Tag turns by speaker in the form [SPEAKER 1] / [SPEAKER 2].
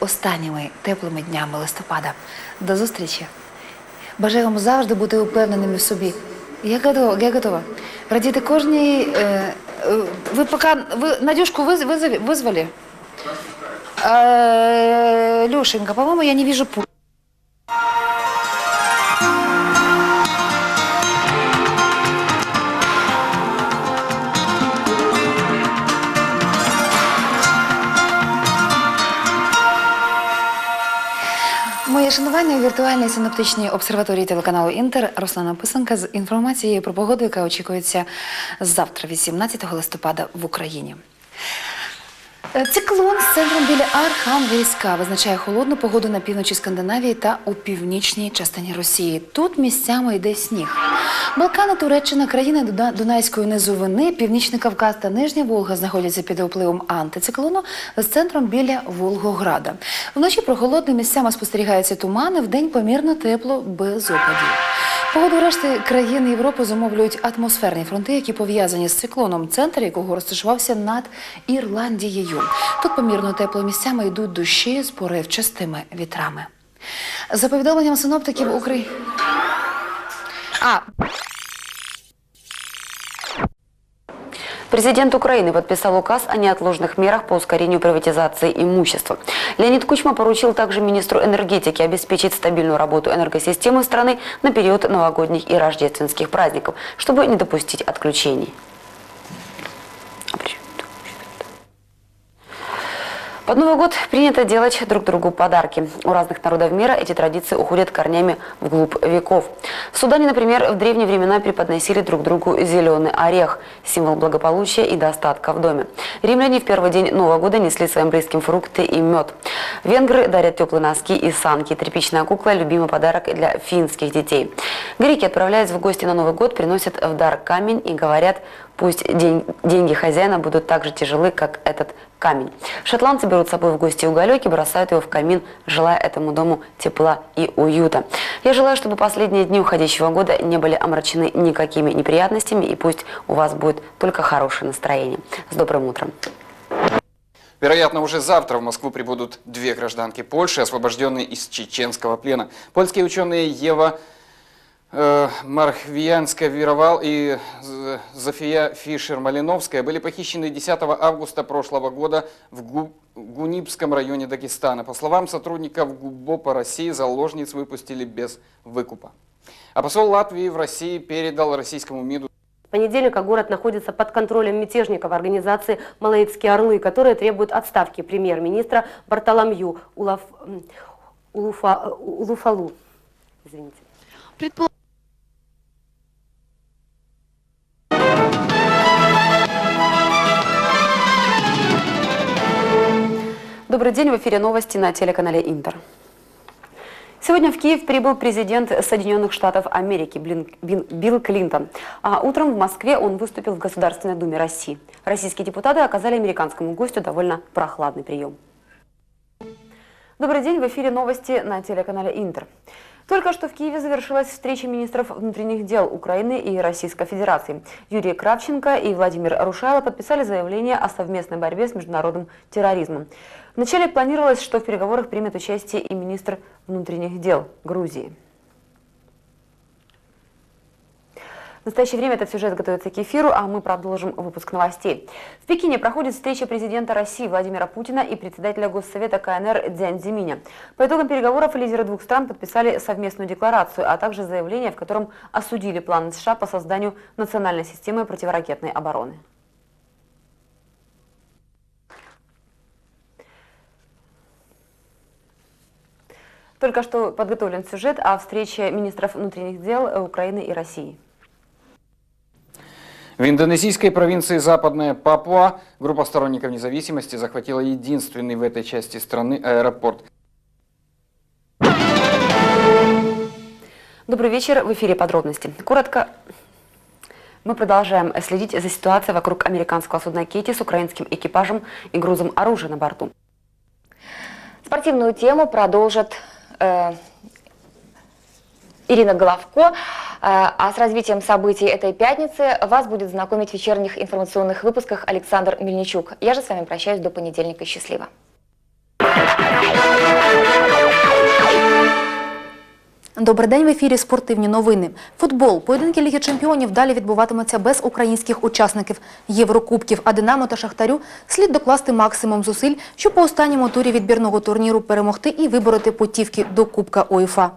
[SPEAKER 1] Останніми теплими днями листопада. До зустрічі. Бажаю вам завжди бути упевненими в собі. Я готова, я готова. Радіти кожній. Е, е, ви поки. Ви Надюшку визвали? Э, Лешенька, по-моему, я не вижу пу... Моє шанування у віртуальній синоптичній обсерваторії телеканалу Інтер Руслана Писанка з інформацією про погоду, яка очікується завтра, 18 листопада в Україні. Е, Циклон з центром біля Архангельська визначає холодну погоду на півночі Скандинавії та у північній частині Росії. Тут місцями йде сніг. Балкани, Туреччина, країни Дунайської низовини, Північний Кавказ та Нижня Волга знаходяться під впливом антициклону з центром біля Волгограда. Вночі прохолодно місцями спостерігаються тумани, вдень помірно тепло без опадів. Погоду решти країн Європи зумовлюють атмосферні фронти, які пов'язані з циклоном, центр якого розташувався над Ірландією. Тут помірно тепло місцями йдуть дощі з поривчастими вітрами. За повідомленням синоптиків України. А,
[SPEAKER 2] Президент Украины подписал указ о неотложных мерах по ускорению приватизации имущества. Леонид Кучма поручил также министру энергетики обеспечить стабильную работу энергосистемы страны на период новогодних и рождественских праздников, чтобы не допустить отключений. Под Новый год принято делать друг другу подарки. У разных народов мира эти традиции уходят корнями вглубь веков. В Судане, например, в древние времена преподносили друг другу зеленый орех, символ благополучия и достатка в доме. Римляне в первый день Нового года несли своим близким фрукты и мед. Венгры дарят теплые носки и санки. Тряпичная кукла – любимый подарок для финских детей. Греки, отправляясь в гости на Новый год, приносят в дар камень и говорят – Пусть день- деньги хозяина будут так же тяжелы, как этот камень. Шотландцы берут с собой в гости уголек и бросают его в камин, желая этому дому тепла и уюта. Я желаю, чтобы последние дни уходящего года не были омрачены никакими неприятностями, и пусть у вас будет только хорошее настроение. С добрым утром.
[SPEAKER 3] Вероятно, уже завтра в Москву прибудут две гражданки Польши, освобожденные из чеченского плена. Польские ученые Ева э, Мархвиянская-Вировал и Зофия Фишер-Малиновская были похищены 10 августа прошлого года в Гу- Гунибском районе Дагестана. По словам сотрудников ГУБОПа России, заложниц выпустили без выкупа. А посол Латвии в России передал российскому МИДу
[SPEAKER 4] понедельника город находится под контролем мятежников организации «Малаитские орлы», которые требуют отставки премьер-министра Бартоломью Улаф... Улуфа... Улуфалу. Извините.
[SPEAKER 2] Добрый день, в эфире новости на телеканале Интер. Сегодня в Киев прибыл президент Соединенных Штатов Америки Блин- Бин- Билл Клинтон. А утром в Москве он выступил в Государственной Думе России. Российские депутаты оказали американскому гостю довольно прохладный прием. Добрый день, в эфире новости на телеканале Интер. Только что в Киеве завершилась встреча министров внутренних дел Украины и Российской Федерации. Юрий Кравченко и Владимир Рушайло подписали заявление о совместной борьбе с международным терроризмом. Вначале планировалось, что в переговорах примет участие и министр внутренних дел Грузии. В настоящее время этот сюжет готовится к эфиру, а мы продолжим выпуск новостей. В Пекине проходит встреча президента России Владимира Путина и председателя Госсовета КНР Дзянь Зиминя. По итогам переговоров лидеры двух стран подписали совместную декларацию, а также заявление, в котором осудили планы США по созданию национальной системы противоракетной обороны. Только что подготовлен сюжет о встрече министров внутренних дел Украины и России.
[SPEAKER 3] В индонезийской провинции Западная Папуа группа сторонников независимости захватила единственный в этой части страны аэропорт.
[SPEAKER 2] Добрый вечер, в эфире подробности. Коротко, мы продолжаем следить за ситуацией вокруг американского судна Кейти с украинским экипажем и грузом оружия на борту.
[SPEAKER 5] Спортивную тему продолжит э, Ирина Головко. А с развитием событий этой пятницы вас будет знакомить в вечерних информационных выпусках Александр Мельничук. Я же с вами прощаюсь до понедельника. Счастливо.
[SPEAKER 6] Добрий день в ефірі спортивні новини. Футбол. Поєдинки Ліги Чемпіонів далі відбуватимуться без українських учасників Єврокубків, а Динамо та Шахтарю слід докласти максимум зусиль, щоб по останньому турі відбірного турніру перемогти і вибороти путівки до Кубка УЄФА.